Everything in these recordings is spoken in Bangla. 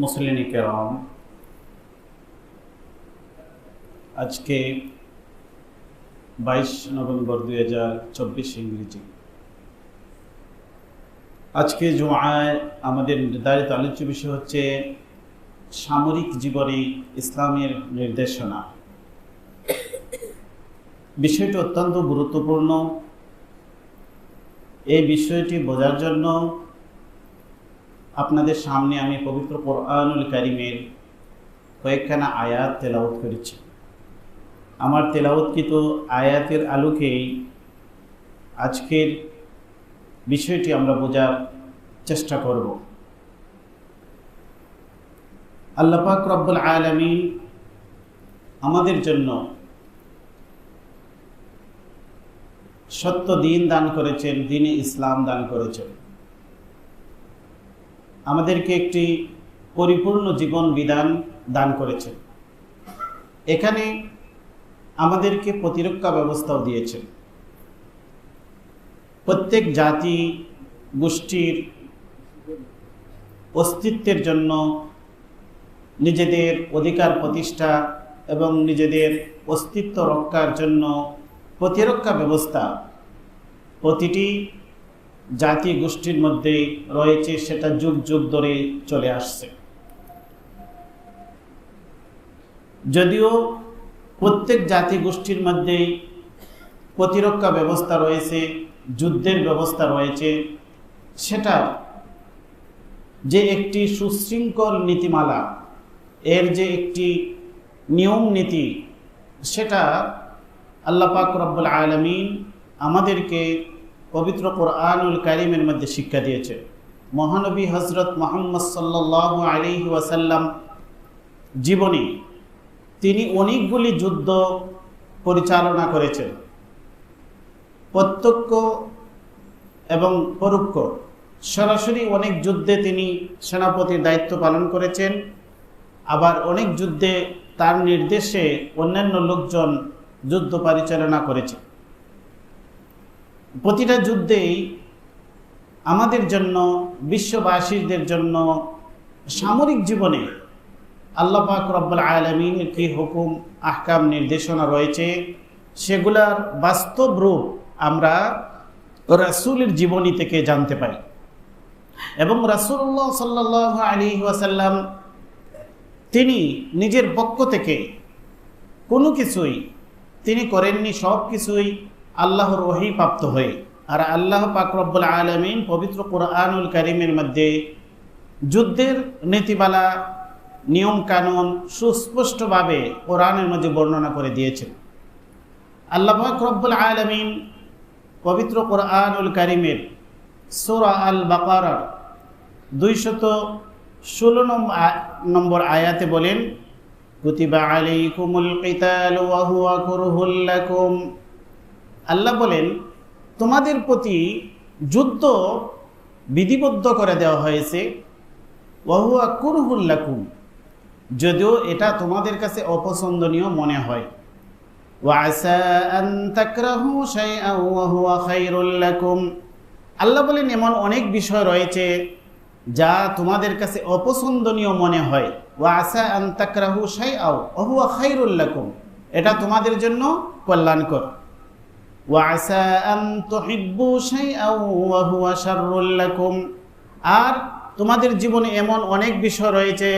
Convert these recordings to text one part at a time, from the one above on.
মুসলিম কেরাম, আজকে বাইশ নভেম্বর দুই হাজার চব্বিশ ইংরেজি। আজকে জুমায় আমাদের নির্ধারিত আলোচ্য বিষয় হচ্ছে সামরিক জীবনে ইসলামের নির্দেশনা। বিষয়টি অত্যন্ত গুরুত্বপূর্ণ। এই বিষয়টি বোঝার জন্য আপনাদের সামনে আমি পবিত্র কোরআনুল কারিমের কয়েকখানা আয়াত তেলাওত করেছি। আমার তেলাওতকৃত আয়াতের আলোকেই আজকের বিষয়টি আমরা বোঝার চেষ্টা করব। আল্লাপাক রব্বুল আলমী আমাদের জন্য সত্য দিন দান করেছেন, দিনে ইসলাম দান করেছেন। আমাদেরকে একটি পরিপূর্ণ জীবন বিধান দান করেছেন এখানে আমাদেরকে প্রতিরক্ষা ব্যবস্থাও দিয়েছেন প্রত্যেক জাতি, গোষ্ঠীর অস্তিত্বের জন্য নিজেদের অধিকার প্রতিষ্ঠা এবং নিজেদের অস্তিত্ব রক্ষার জন্য প্রতিরক্ষা ব্যবস্থা প্রতিটি জাতি গোষ্ঠীর মধ্যে রয়েছে সেটা যুগ যুগ ধরে চলে আসছে। যদিও প্রত্যেক জাতি গোষ্ঠীর মধ্যেই প্রতিরক্ষা ব্যবস্থা রয়েছে, যুদ্ধের ব্যবস্থা রয়েছে, সেটা যে একটি সুশৃঙ্খল নীতিমালা, এর যে একটি নিয়ম নীতি, সেটা আল্লাপাক রব্বুল আলমিন আমাদেরকে পবিত্র কোরআনুল কারিমের মধ্যে শিক্ষা দিয়েছে। মহানবী হজরত মোহাম্মদ সাল্লাহ আলী ওয়াসাল্লাম জীবনী, তিনি অনেকগুলি যুদ্ধ পরিচালনা করেছেন। প্রত্যক্ষ এবং পরোক্ষ, সরাসরি অনেক যুদ্ধে তিনি সেনাপতির দায়িত্ব পালন করেছেন, আবার অনেক যুদ্ধে তার নির্দেশে অন্যান্য লোকজন যুদ্ধ পরিচালনা করেছে। প্রতিটা যুদ্ধেই আমাদের জন্য, বিশ্ববাসীদের জন্য, সামরিক জীবনে আল্লাহ পাক রব্বুল আলমিনের কি হুকুম, আহকাম, নির্দেশনা রয়েছে, সেগুলার বাস্তব রূপ আমরা রাসুলের জীবনী থেকে জানতে পারি এবং রাসুল্লাহ সাল্লাহ আলী ওয়াসাল্লাম, তিনি নিজের পক্ষ থেকে কোনো কিছুই তিনি করেননি সব কিছুই আল্লাহর ওহি প্রাপ্ত হয়ে। আর আল্লাহ পাক রব্বুল আলমিন পবিত্র কোরআনুল করিমের মধ্যে যুদ্ধের নীতিমালা নিয়ম কানুন সুস্পষ্টভাবে কোরআনের মধ্যে বর্ণনা করে দিয়েছেন। আল্লাহ রব্বুল আলমিন পবিত্র কোরআনুল করিমের সোরা আল বাকারার দুইশত ষোলো নম্বর আয়াতে বলেন, কুতিবা আলাইকুমুল কিতাল ওয়া হুয়া কুরহুল লাকুম। আল্লাহ বলেন, তোমাদের প্রতি যুদ্ধ বিধিবদ্ধ করে দেওয়া হয়েছে। ওয়াহুয়া কুরহুল লাকুম, যদিও এটা তোমাদের কাছে অপছন্দনীয় মনে হয়। আল্লাহ বলেন, এমন অনেক বিষয় রয়েছে যা তোমাদের কাছে অপছন্দনীয় মনে হয়। ও আন্তাকরাহু সাই আও অহুয়া খাইরুল্লাকুম এটা তোমাদের জন্য কল্যাণকর। ওয়াসা আম তহিব্বু শাইআ ওয়া হুয়া শাররুল লাকুম। আর তোমাদের জীবনে এমন অনেক বিষয় রয়েছে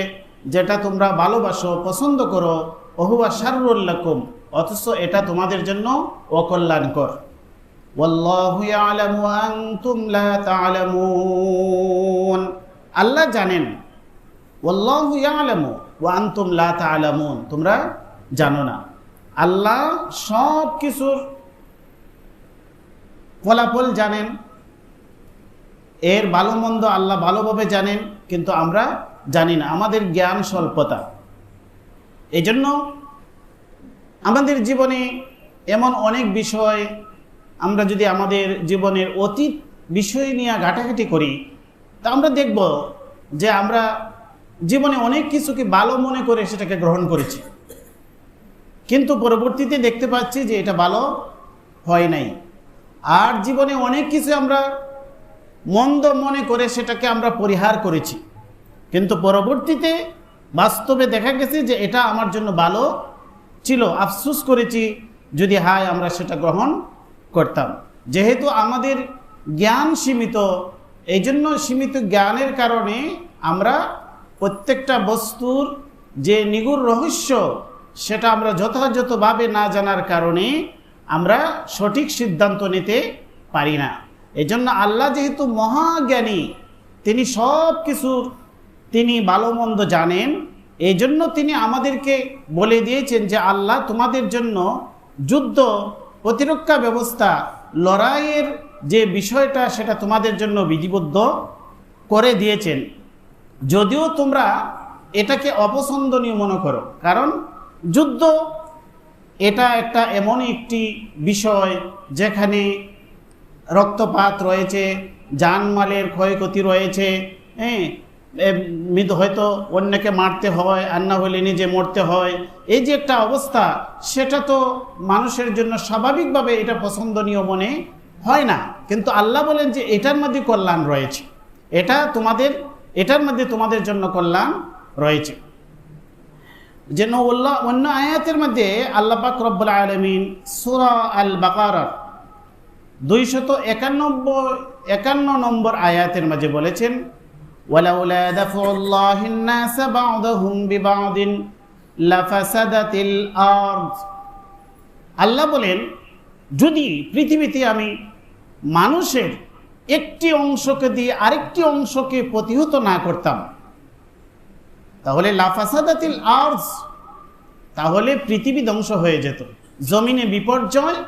যেটা তোমরা ভালোবাসো, পছন্দ করো অহুয়া শারুল লাকুম, অথচ এটা তোমাদের জন্য অকল্যাণকর। আল্লাহ জানেন আলামু তোমরা জানো না। আল্লাহ সব কিছুর ফলাফল জানেন। এর ভালো মন্দ আল্লাহ ভালোভাবে জানেন, কিন্তু আমরা জানি না। আমাদের জ্ঞান স্বল্পতা। এই জন্য আমাদের জীবনে এমন অনেক বিষয়, আমরা যদি আমাদের জীবনের অতীত বিষয় নিয়ে ঘাটাঘাটি করি, তা আমরা দেখব যে আমরা জীবনে অনেক কিছুকে ভালো মনে করে সেটাকে গ্রহণ করেছি। কিন্তু পরবর্তীতে দেখতে পাচ্ছি যে এটা ভালো হয় নাই। আর জীবনে অনেক কিছু আমরা মন্দ মনে করে সেটাকে আমরা পরিহার করেছি। কিন্তু পরবর্তীতে বাস্তবে দেখা গেছে যে এটা আমার জন্য ভালো ছিল, আফসুস করেছি যদি হায় আমরা সেটা গ্রহণ করতাম। যেহেতু আমাদের জ্ঞান সীমিত এই জন্য সীমিত জ্ঞানের কারণে আমরা প্রত্যেকটা বস্তুর যে নিগুড় রহস্য সেটা আমরা যথাযথভাবে না জানার কারণে আমরা সঠিক সিদ্ধান্ত নিতে পারি না। এই জন্য আল্লাহ যেহেতু মহাজ্ঞানী, তিনি সব কিছুর তিনি ভালো মন্দ জানেন। এই জন্য তিনি আমাদেরকে বলে দিয়েছেন যে, আল্লাহ তোমাদের জন্য যুদ্ধ প্রতিরক্ষা ব্যবস্থা লড়াইয়ের যে বিষয়টা, সেটা তোমাদের জন্য বিধিবদ্ধ করে দিয়েছেন। যদিও তোমরা এটাকে অপছন্দনীয় মনে করো, কারণ যুদ্ধ এটা একটা এমন একটি বিষয় যেখানে রক্তপাত রয়েছে জানমালের ক্ষয়ক্ষতি রয়েছে হ্যাঁ? হয়তো অন্যকে মারতে হয়, আর না হলে নিজে মরতে হয়। এই যে একটা অবস্থা, সেটা তো মানুষের জন্য স্বাভাবিকভাবে এটা পছন্দনীয় মনে হয় না। কিন্তু আল্লাহ বলেন যে এটার মধ্যে কল্যাণ রয়েছে। এটা তোমাদের, এটার মধ্যে তোমাদের জন্য কল্যাণ রয়েছে। যেন উল্লাহ অন্য আয়াতের মধ্যে আল্লাহ পাক রব্বুল আলমিন সুরা আল বাকার দুইশত একানব্বই একান্ন নম্বর আয়াতের মাঝে বলেছেন ولولا دفع الله الناس بعضهم ببعض لفسدت الأرض আল্লাহ বলেন যদি পৃথিবীতে আমি মানুষের একটি অংশকে দিয়ে আরেকটি অংশকে প্রতিহত না করতাম তাহলে লাফাসাদাতিল আর্জ, তাহলে পৃথিবী ধ্বংস হয়ে যেত, জমিনে বিপর্যয়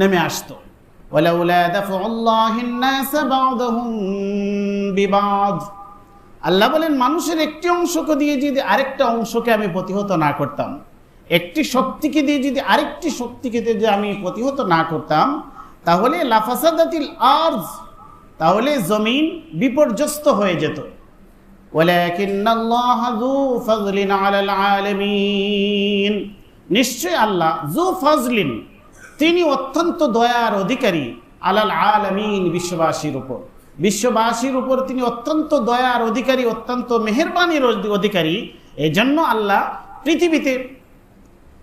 নেমে আসতো। আল্লাহ বলেন, মানুষের একটি অংশকে দিয়ে যদি আরেকটা অংশকে আমি প্রতিহত না করতাম, একটি শক্তিকে দিয়ে যদি আরেকটি শক্তিকে যদি আমি প্রতিহত না করতাম, তাহলে লাফাসাদাতিল আর্জ, তাহলে জমিন বিপর্যস্ত হয়ে যেত। ولكن الله ذو فضل على العالمين নিশ্চয় আল্লাহ জু ফজলিন তিনি অত্যন্ত দয়ার অধিকারী আলাল আলামিন বিশ্ববাসীর উপর বিশ্ববাসীর উপর তিনি অত্যন্ত দয়ার অধিকারী অত্যন্ত মেহরবানির অধিকারী এই জন্য আল্লাহ পৃথিবীতে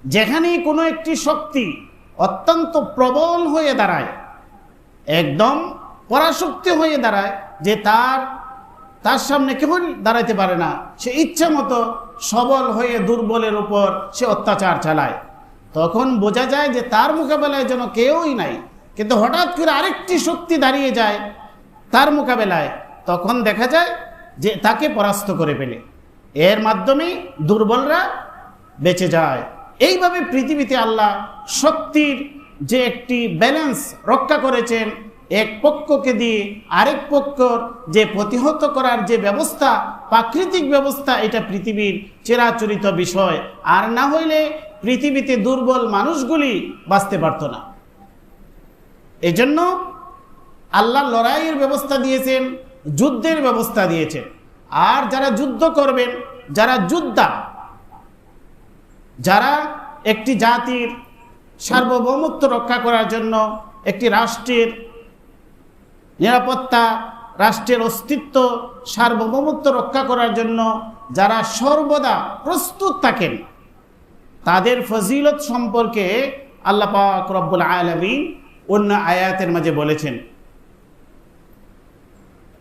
যেখানেই কোনো একটি শক্তি অত্যন্ত প্রবল হয়ে দাঁড়ায় একদম পরাশক্তি হয়ে দাঁড়ায় যে তার তার সামনে কেউ দাঁড়াইতে পারে না। সে ইচ্ছা মতো সবল হয়ে দুর্বলের উপর সে অত্যাচার চালায়। তখন বোঝা যায় যে তার মোকাবেলায় যেন কেউই নাই। কিন্তু হঠাৎ করে আরেকটি শক্তি দাঁড়িয়ে যায় তার মোকাবেলায়। তখন দেখা যায় যে তাকে পরাস্ত করে ফেলে। এর মাধ্যমে দুর্বলরা বেঁচে যায়। এইভাবে পৃথিবীতে আল্লাহ শক্তির যে একটি ব্যালেন্স রক্ষা করেছেন এক পক্ষকে দিয়ে আরেক পক্ষর যে প্রতিহত করার যে ব্যবস্থা, প্রাকৃতিক ব্যবস্থা, এটা পৃথিবীর চিরাচরিত বিষয়। আর না হইলে পৃথিবীতে দুর্বল মানুষগুলি বাঁচতে পারত না। এজন্য আল্লাহ লড়াইয়ের ব্যবস্থা দিয়েছেন, যুদ্ধের ব্যবস্থা দিয়েছেন। আর যারা যুদ্ধ করবেন, যারা যোদ্ধা, যারা একটি জাতির সার্বভৌমত্ব রক্ষা করার জন্য একটি রাষ্ট্রের নিরাপত্তা রাষ্ট্রের অস্তিত্ব সার্বভৌমত্ব রক্ষা করার জন্য যারা সর্বদা প্রস্তুত থাকেন তাদের ফজিলত সম্পর্কে আল্লাহ পাক রব্বুল আলমী অন্য আয়াতের মাঝে বলেছেন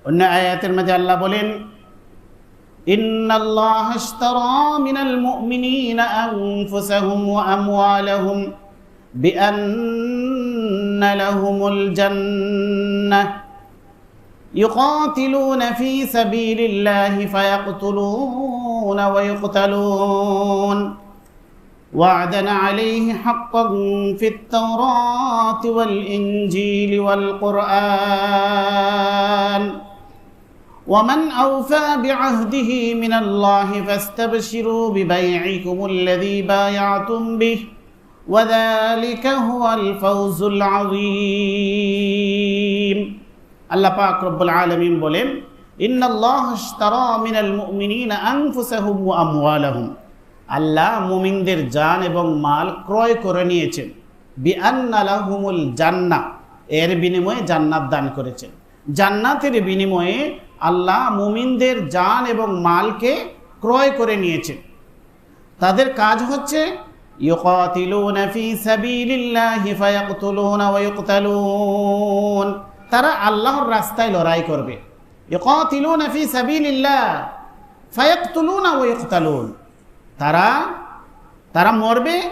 অন্য আয়াতের মাঝে আল্লাহ বলেন إن الله اشترى من المؤمنين أنفسهم وأموالهم بأن لهم الجنة يقاتلون في سبيل الله فيقتلون ويقتلون. وعدا عليه حقا في التوراة والإنجيل والقرآن. ومن أوفى بعهده من الله فاستبشروا ببيعكم الذي بايعتم به وذلك هو الفوز العظيم. আল্লাহ পাক রব্বুল আলমিন বলেন আল্লাহ মুমিনদের জান এবং মাল ক্রয় করে নিয়েছেন। বিআনাল জান্না, এর বিনিময়ে জান্নাত দান করেছেন। জান্নাতের বিনিময়ে আল্লাহ মুমিনদের জান এবং মালকে ক্রয় করে নিয়েছেন। তাদের কাজ হচ্ছে, ইউকাতিলুনা ফি সাবিলিল্লাহি ফায়াকতুলুনা ওয়া ইউকতালুন। তারা আল্লাহর রাস্তায় লড়াই করবে। তারা তারা মরবে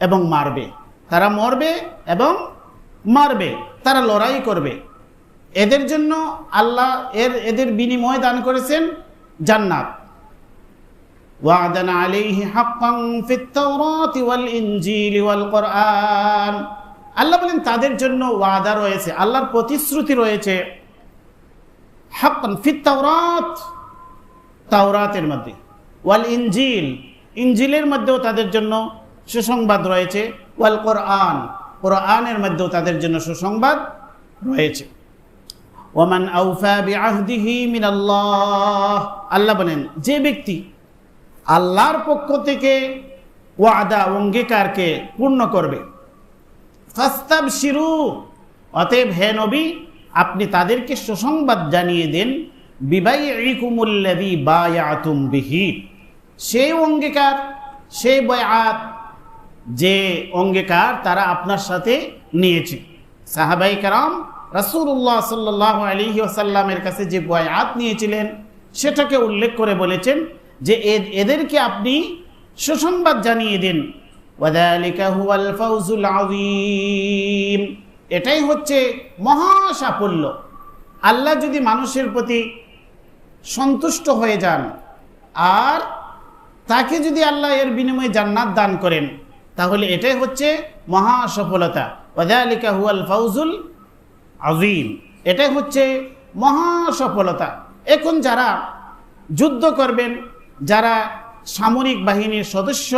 এবং মারবে। তারা মরবে এবং মারবে। তারা লড়াই করবে। এদের জন্য আল্লাহ এর, এদের বিনিময় দান করেছেন জান্নাত। ওয়াদান আলিহি হাক্কাং ফিত তাওরাতি ওয়াল ইনজিল ওয়াল কোরআন আল্লাহ বলেন, তাদের জন্য ওয়াদা রয়েছে, আল্লাহর প্রতিশ্রুতি রয়েছে। হাক্কান ফিত তাওরাত, তাওরাতের মধ্যে। ওয়াল ইঞ্জিল ইঞ্জিলের মধ্যেও তাদের জন্য সুসংবাদ রয়েছে। ওয়াল কোরআন, কোরআনের মধ্যেও তাদের জন্য সুসংবাদ রয়েছে। ওমান আউফা বিআহদিহি মিনাল্লাহ, আল্লাহ বলেন, যে ব্যক্তি আল্লাহর পক্ষ থেকে ওয়াদা অঙ্গীকারকে পূর্ণ করবে ফাস্তাব শিরু অতএব হে নবী, আপনি তাদেরকে সুসংবাদ জানিয়ে দেন বিবাই ইকুমুল্লাদি বায়াতুম বিহি। সেই অঙ্গীকার সেই বয়াত, যে অঙ্গীকার তারা আপনার সাথে নিয়েছে। সাহাবাই কারাম রাসুল্লাহ সাল্লাহ আলী ওসাল্লামের কাছে যে বয়াত নিয়েছিলেন, সেটাকে উল্লেখ করে বলেছেন যে এদেরকে আপনি সুসংবাদ জানিয়ে দিন। এটাই হচ্ছে মহা সাফল্য আল্লাহ যদি মানুষের প্রতি সন্তুষ্ট হয়ে যান, আর তাকে যদি আল্লাহ এর বিনিময়ে জান্নাত দান করেন, তাহলে এটাই হচ্ছে মহা সফলতা ওদালিকা হুয়াল ফাউজুল আজিম এটাই হচ্ছে মহা সফলতা এখন যারা যুদ্ধ করবেন, যারা সামরিক বাহিনীর সদস্য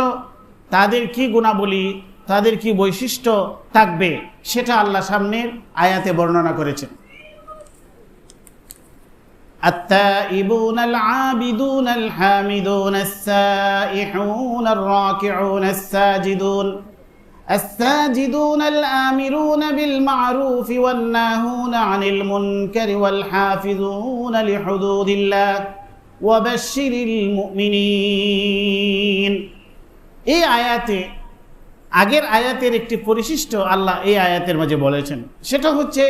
তাদের কি গুণাবলী তাদের কি বৈশিষ্ট্য থাকবে সেটা আল্লাহ সামনের আয়াতে বর্ণনা করেছেন التائبون العابدون الحامدون السائحون الراكعون الساجدون الساجدون الآمرون بالمعروف والناهون عن المنكر والحافظون لحدود الله ওয়াবাশিরিল মুমিনিন এই আয়াতে, আগের আয়াতের একটি পরিশিষ্ট আল্লাহ এই আয়াতের মাঝে বলেছেন। সেটা হচ্ছে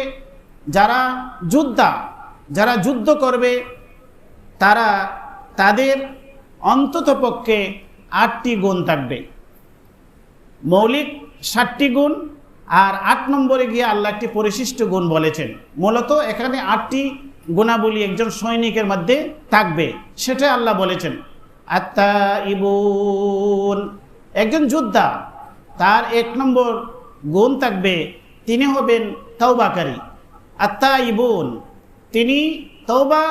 যারা যোদ্ধা, যারা যুদ্ধ করবে, তারা তাদের অন্তত পক্ষে আটটি গুণ থাকবে। মৌলিক ষাটটি গুণ আর আট নম্বরে গিয়ে আল্লাহ একটি পরিশিষ্ট গুণ বলেছেন। মূলত এখানে আটটি গুণাবলী একজন সৈনিকের মধ্যে থাকবে সেটা আল্লাহ বলেছেন। আত্মা ইবুন একজন যোদ্ধা, তার এক নম্বর গুণ থাকবে, তিনি হবেন তৌবাকারী আত্মা ইবুন তিনি তৌবা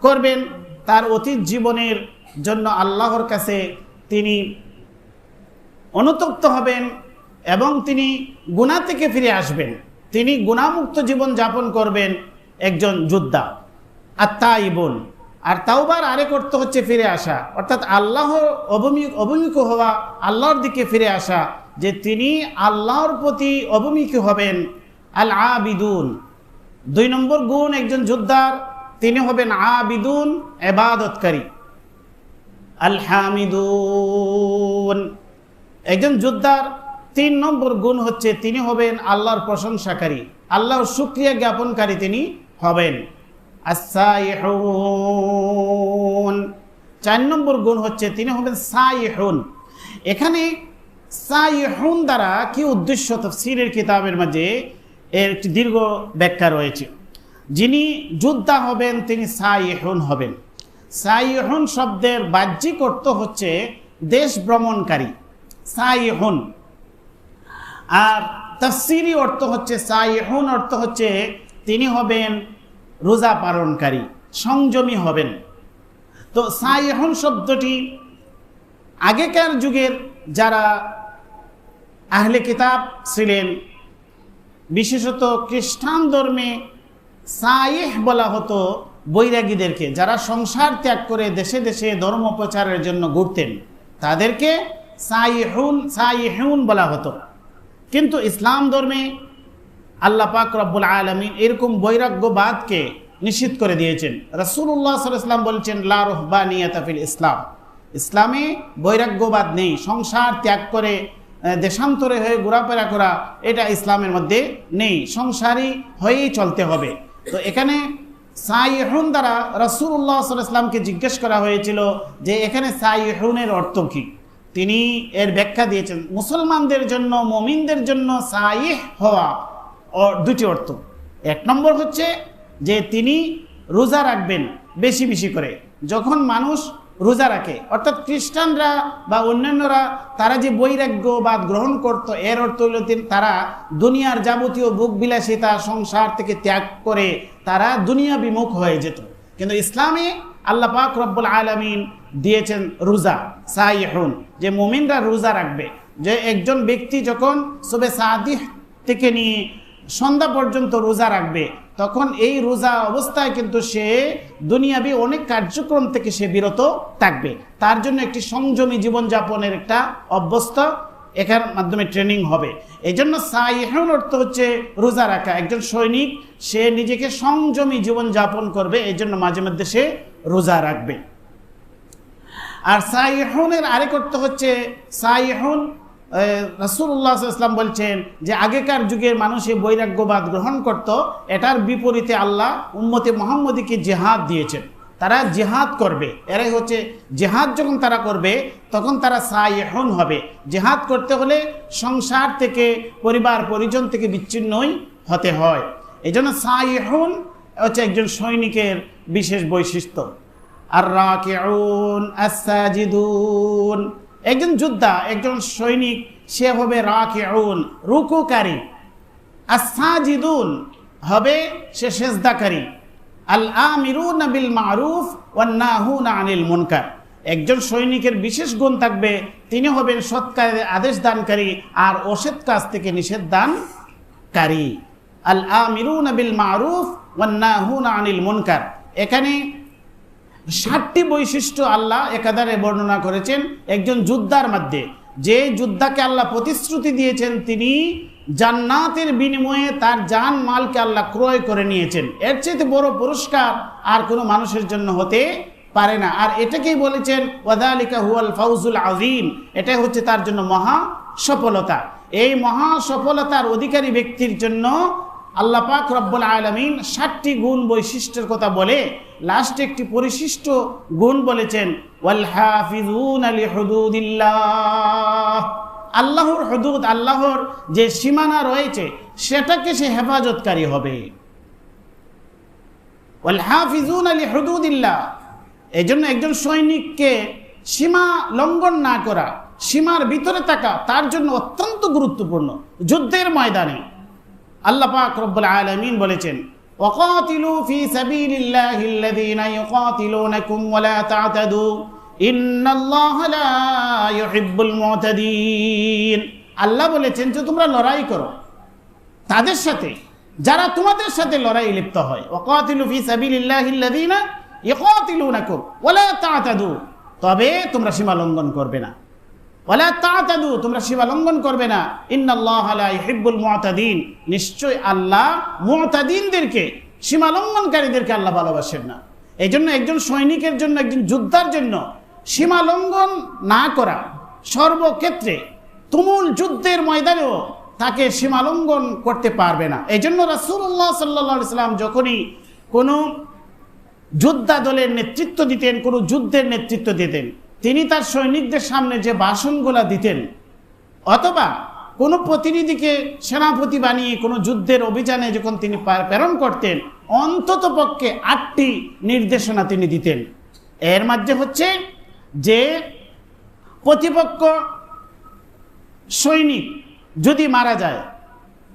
করবেন তার অতীত জীবনের জন্য আল্লাহর কাছে। তিনি অনুতপ্ত হবেন এবং তিনি গুণা থেকে ফিরে আসবেন। তিনি গুণামুক্ত জীবন যাপন করবেন একজন যোদ্ধা আত্মা ইবন আর তাও তাওবার আরেক অর্থ হচ্ছে ফিরে আসা। অর্থাৎ আল্লাহ অবমুখ অবমুখ হওয়া, আল্লাহর দিকে ফিরে আসা, যে তিনি আল্লাহর প্রতি অবমুখী হবেন। আল আবিদুন। দুই নম্বর গুণ একজন যোদ্ধার, তিনি হবেন আবিদুন, এবাদতকারী। আল হামিদুন। একজন যোদ্ধার তিন নম্বর গুণ হচ্ছে তিনি হবেন আল্লাহর প্রশংসাকারী। আল্লাহর সুক্রিয়া জ্ঞাপনকারী তিনি হবেন। আসাইহুন চার নম্বর গুণ হচ্ছে তিনি হবেন সাইহুন। এখানে সাইহুন দ্বারা কি উদ্দেশ্য তফসিরের কিতাবের মাঝে? এর একটি দীর্ঘ ব্যাখ্যা রয়েছে। যিনি যোদ্ধা হবেন, তিনি সাইহুন হবেন। সাইহুন শব্দের বাহ্যিক অর্থ হচ্ছে দেশ ভ্রমণকারী, সাইহুন। আর তফসিরি অর্থ হচ্ছে সাইহুন, অর্থ হচ্ছে তিনি হবেন রোজা পালনকারী, সংযমী হবেন। তো সাইহুন শব্দটি আগেকার যুগের যারা আহলে কিতাব ছিলেন, বিশেষত খ্রিস্টান ধর্মে সাইহ বলা হতো বৈরাগীদেরকে, যারা সংসার ত্যাগ করে দেশে দেশে ধর্ম প্রচারের জন্য ঘুরতেন, তাদেরকে সাইহুন সাইহুন বলা হতো। কিন্তু ইসলাম ধর্মে আল্লাহ পাক রব্বুল আলমিন এরকম বৈরাগ্যবাদকে নিষিদ্ধ করে দিয়েছেন। রাসূলুল্লাহ সাল্লাম বলছেন, লা রুহবানিয়াতা ফিল ইসলাম। ইসলামে বৈরাগ্যবাদ নেই, সংসার ত্যাগ করে দেশান্তরে হয়ে ঘোরাফেরা করা, এটা ইসলামের মধ্যে নেই, সংসারী হয়েই চলতে হবে। তো এখানে সাইহুন দ্বারা রাসূলুল্লাহ সাল্লামকে জিজ্ঞেস করা হয়েছিল যে, এখানে সাইহুনের অর্থ কী? তিনি এর ব্যাখ্যা দিয়েছেন, মুসলমানদের জন্য, মমিনদের জন্য সাইহ হওয়া দুটি অর্থ। এক নম্বর হচ্ছে যে তিনি রোজা রাখবেন বেশি বেশি করে। যখন মানুষ রোজা রাখে, অর্থাৎ খ্রিস্টানরা বা অন্যান্যরা, তারা যে বৈরাগ্যবাদ গ্রহণ করত, এর অর্থ হল তারা দুনিয়ার যাবতীয় বুক বিলাসিতা সংসার থেকে ত্যাগ করে তারা দুনিয়া বিমুখ হয়ে যেত। কিন্তু ইসলামে আল্লাহ পাক রব্বুল আলমিন দিয়েছেন রোজা, সাইহুন, যে মুমিনরা রোজা রাখবে। যে একজন ব্যক্তি যখন সুবে সাদিহ থেকে নিয়ে সন্ধ্যা পর্যন্ত রোজা রাখবে, তখন এই রোজা অবস্থায় কিন্তু সে দুনিয়াবি অনেক কার্যক্রম থেকে সে বিরত থাকবে। তার জন্য একটি সংযমী জীবনযাপনের একটা অভ্যস্ত এখার মাধ্যমে ট্রেনিং হবে। এই জন্য সাইহুন অর্থ হচ্ছে রোজা রাখা। একজন সৈনিক, সে নিজেকে সংযমী জীবনযাপন করবে এই জন্য মাঝে মধ্যে সে রোজা রাখবে। আর সাইহুনের আরেক অর্থ হচ্ছে সাইহুন রাসুল্লাহ ইসলাম বলছেন যে আগেকার যুগের মানুষে বৈরাগ্যবাদ গ্রহণ করত, এটার বিপরীতে আল্লাহ উম্মতে মোহাম্মদীকে জেহাদ দিয়েছেন। তারা জেহাদ করবে। এরাই হচ্ছে জেহাদ যখন তারা করবে, তখন তারা সাইহুন হবে। জেহাদ করতে হলে সংসার থেকে, পরিবার, পরিজন থেকে বিচ্ছিন্নই হতে হয়। এই জন্য সাইহুন হচ্ছে একজন সৈনিকের বিশেষ বৈশিষ্ট্য। আর রাকিউন আসাজিদুন একজন যোদ্ধা, একজন সৈনিক, সে হবে রাকিউন, রুকুকারী। আসাজিদুন হবে সে সেজদাকারী। আল আমিরুন বিল মারুফ ওয়ান নাহুন আনিল মুনকার। একজন সৈনিকের বিশেষ গুণ থাকবে, তিনি হবেন সৎকারের আদেশ দানকারী আর অসৎ কাজ থেকে নিষেধ দানকারী। আল আমিরুন বিল মারুফ নাহুন আনিল মুনকার। এখানে ষাটটি বৈশিষ্ট্য আল্লাহ একাধারে বর্ণনা করেছেন। একজন যোদ্ধার মধ্যে যে যোদ্ধাকে আল্লাহ প্রতিশ্রুতি দিয়েছেন, তিনি জান্নাতের বিনিময়ে তার জান মালকে আল্লাহ ক্রয় করে নিয়েছেন। এর চেয়ে বড় পুরস্কার আর কোনো মানুষের জন্য হতে পারে না। আর এটাকেই বলেছেন, ওয়াদালিকা হুয়াল ফাউজুল আজিম এটাই হচ্ছে তার জন্য মহা সফলতা। এই মহা সফলতার অধিকারী ব্যক্তির জন্য আল্লাহ পাক রব্বুল আলমিন ষাটটি গুণ বৈশিষ্ট্যের কথা বলে লাস্টে একটি পরিশিষ্ট গুণ বলেছেন ওয়াল হাফিজুন আলি হুদুদিল্লাহ আল্লাহর হদুদ, আল্লাহর যে সীমানা রয়েছে, সেটাকে সে হেফাজতকারী হবে। ওয়াল হাফিজুন আলী হুদুদিল্লাহ এই জন্য একজন সৈনিককে সীমা লঙ্ঘন না করা, সীমার ভিতরে থাকা, তার জন্য অত্যন্ত গুরুত্বপূর্ণ। যুদ্ধের ময়দানে আল্লাহ পাক রব্বুল আলমিন বলেছেন وقاتلوا في سبيل الله الذين يقاتلونكم ولا تعتدوا إن الله لا يحب المعتدين আল্লাহ বলেছেন যে তোমরা লড়াই করো। তাদের সাথে, যারা তোমাদের সাথে লড়াই লিপ্ত হয় ওকাতিলু ফি সাবিলিল্লাহি আল্লাযীনা ইয়াকাতিলুনাকুম ওয়া লা তা'তাদু, তবে তোমরা সীমা লঙ্ঘন করবে না। ওয়ালা তা'তাদু, তোমরা সীমা লঙ্ঘন করবে না। ইন্নাল্লাহা লা ইউহিব্বুল মু'তাদিন। নিশ্চয় আল্লাহ মু'তাদিনদেরকে, সীমা লঙ্ঘনকারীদেরকে আল্লাহ ভালোবাসেন না। এই জন্য একজন সৈনিকের জন্য, একজন যোদ্ধার জন্য সীমা লঙ্ঘন না করা সর্বক্ষেত্রে তুমুল যুদ্ধের ময়দানেও তাকে সীমালঙ্ঘন করতে পারবে না। এই জন্য রাসুল্লাহ সাল্লা সাল্লাম যখনই কোনো যোদ্ধা দলের নেতৃত্ব দিতেন, কোনো যুদ্ধের নেতৃত্ব দিতেন তিনি তার সৈনিকদের সামনে যে ভাষণগুলা দিতেন, অথবা কোনো প্রতিনিধিকে সেনাপতি বানিয়ে কোনো যুদ্ধের অভিযানে যখন তিনি প্রেরণ করতেন, অন্তত পক্ষে আটটি নির্দেশনা তিনি দিতেন। এর মধ্যে হচ্ছে যে, প্রতিপক্ষ সৈনিক যদি মারা যায়,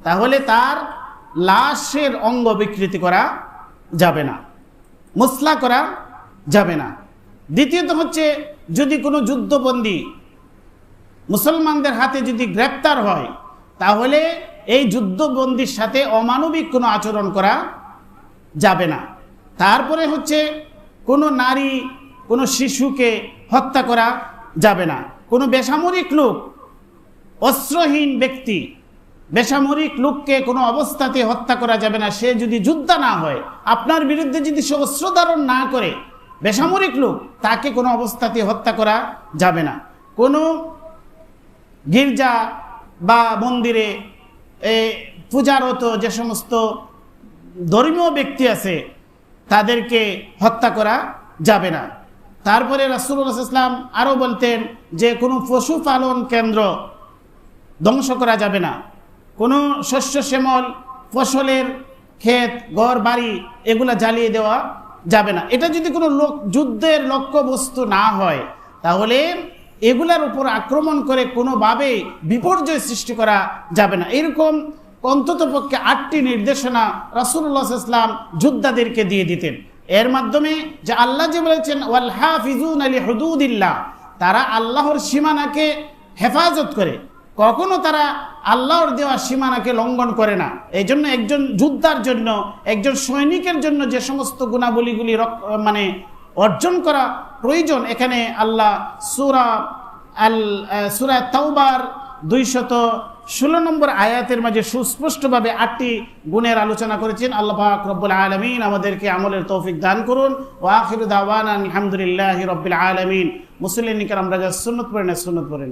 তাহলে তার লাশের অঙ্গ বিকৃতি করা যাবে না, মুসলা করা যাবে না। দ্বিতীয়ত হচ্ছে যদি কোনো যুদ্ধবন্দী মুসলমানদের হাতে যদি গ্রেপ্তার হয়, তাহলে এই যুদ্ধবন্দির সাথে অমানবিক কোনো আচরণ করা যাবে না। তারপরে হচ্ছে কোনো নারী, কোনো শিশুকে হত্যা করা যাবে না। কোনো বেসামরিক লোক, অস্ত্রহীন ব্যক্তি, বেসামরিক লোককে কোনো অবস্থাতে হত্যা করা যাবে না। সে যদি যুদ্ধা না হয়, আপনার বিরুদ্ধে যদি সে অস্ত্র ধারণ না করে বেসামরিক লোক তাকে কোনো অবস্থাতে হত্যা করা যাবে না। কোনো গির্জা বা মন্দিরে পূজারত যে সমস্ত ধর্মীয় ব্যক্তি আছে, তাদেরকে হত্যা করা যাবে না। তারপরে রাসুল্লাহ ইসলাম আরও বলতেন যে, কোনো পশুপালন কেন্দ্র ধ্বংস করা যাবে না। কোনো শস্য শ্যামল ফসলের ক্ষেত, ঘর, বাড়ি এগুলা জ্বালিয়ে দেওয়া যাবে না। এটা যদি কোনো লোক, যুদ্ধের লক্ষ্যবস্তু না হয়, তাহলে এগুলার উপর আক্রমণ করে কোনোভাবে বিপর্যয় সৃষ্টি করা যাবে না। এরকম অন্তত পক্ষে আটটি নির্দেশনা রাসুল্লাহ ইসলাম যোদ্ধাদেরকে দিয়ে দিতেন। এর মাধ্যমে যে আল্লাহ যে বলেছেন, ওয়াল হাফিজুন আলী হুদুদিল্লাহ তারা আল্লাহর সীমানাকে হেফাজত করে। কখনো তারা আল্লাহর দেওয়া সীমানাকে লঙ্ঘন করে না। এই জন্য একজন যোদ্ধার জন্য, একজন সৈনিকের জন্য যে সমস্ত গুণাবলীগুলি মানে অর্জন করা প্রয়োজন, এখানে আল্লাহ সুরা আল সুরা তাওবার দুইশত ষোলো নম্বর আয়াতের মাঝে সুস্পষ্টভাবে আটটি গুণের আলোচনা করেছেন। আল্লাহ রব্বুল আলমিন আমাদেরকে আমলের তৌফিক দান করুন। ও আখির আলহামদুলিল্লাহ রব্বুল আলমিন। মুসলিম নিকার আমরা যা সুন্নত পড়ে না সুন্নত পড়ে